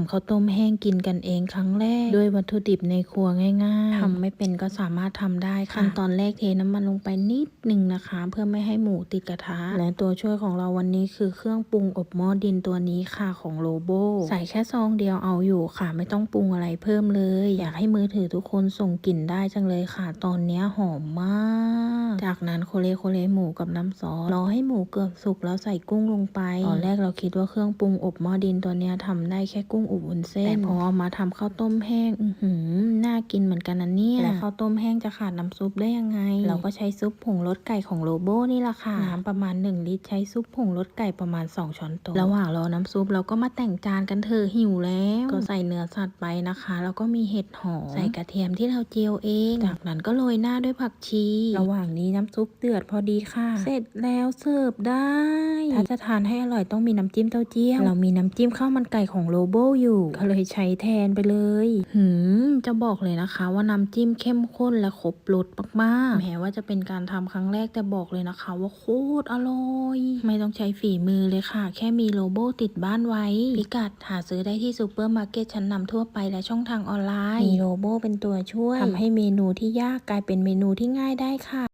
ำข้าวต้มแห้งกินกันเองครั้งแรก ด้วยวัตถุดิบในครัวง่ายๆทำไม่เป็นก็สามารถทำได้ค่ะขั้นตอนแรกเทน้ำมันลงไปนิดหนึ่งนะคะ เพื่อไม่ให้หมูติดกระทะ และตัวช่วยของเราวันนี้คือเครื่องปรุงอบหม้อดินตัวนี้ค่ะของโลโบใส่แค่ซองเดียวเอาอยู่ค่ะ ไม่ต้องปรุงอะไรเพิ่มเลย อยากให้มือถือทุกคนส่งกลิ่นได้จังเลยค่ะ ตอนเนี้ยหอมมาก จากนั้นโคเลโคเลหมูกับน้ำซอสรอให้หมูเกือบสุกแล้วใส่กุ้งลงไปตอนแรกเราคิดว่าเครื่องปรุงอบหม้อดินตัวเนี้ยทำได้แค่กุ้งอบวุ้นเส้นแต่พอเอามาทำข้าวต้มแห้ง อือหือน่ากินเหมือนกันนะเนี่ยและข้าวต้มแห้งจะขาดน้ำซุปได้ยังไง เราก็ใช้ซุปผงรสไก่ของโลโบนี่แหละค่ะน้ำประมาณ 1 ลิตรใช้ซุปผงรสไก่ประมาณ 2 ช้อนโต๊ะระหว่างรอน้ำซุปเราก็มาแต่งจานกันเถอะหิวแล้ว ก็ใส่เนื้อสัตว์ไปนะคะ แล้วก็มีเห็ดหอมใส่กระเทียมที่เราเจียวเอง จากนั้นก็โรยหน้าด้วยผักชี ระหว่างนี้น้ำซุปเดือดพอดีค่ะ เสร็จแล้วเสิร์ฟได้ ถ้าจะทานให้อร่อยต้องมีน้ำจิ้มเต้าเจี้ยวเรามีน้ำจิ้มข้าวมันไก่ของโลโบอยู่ก็เลยใช้แทนไปเลย หืม จะบอกเลยนะคะว่าน้ำจิ้มเข้มข้นและครบรสมากๆ แม้ว่าจะเป็นการทำครั้งแรกแต่บอกเลยนะคะ ว่าโคตรอร่อย ไม่ต้องใช้ฝีมือเลยค่ะ แค่มีโลโบติดบ้านไว้ พิกัดหาซื้อได้ที่ซูเปอร์มาร์เก็ตชั้นนำทั่วไปและช่องทางออนไลน์ มีโลโบเป็นตัวช่วยทำให้เมนูที่ยากกลายเป็นเมนูที่ง่ายได้ค่ะ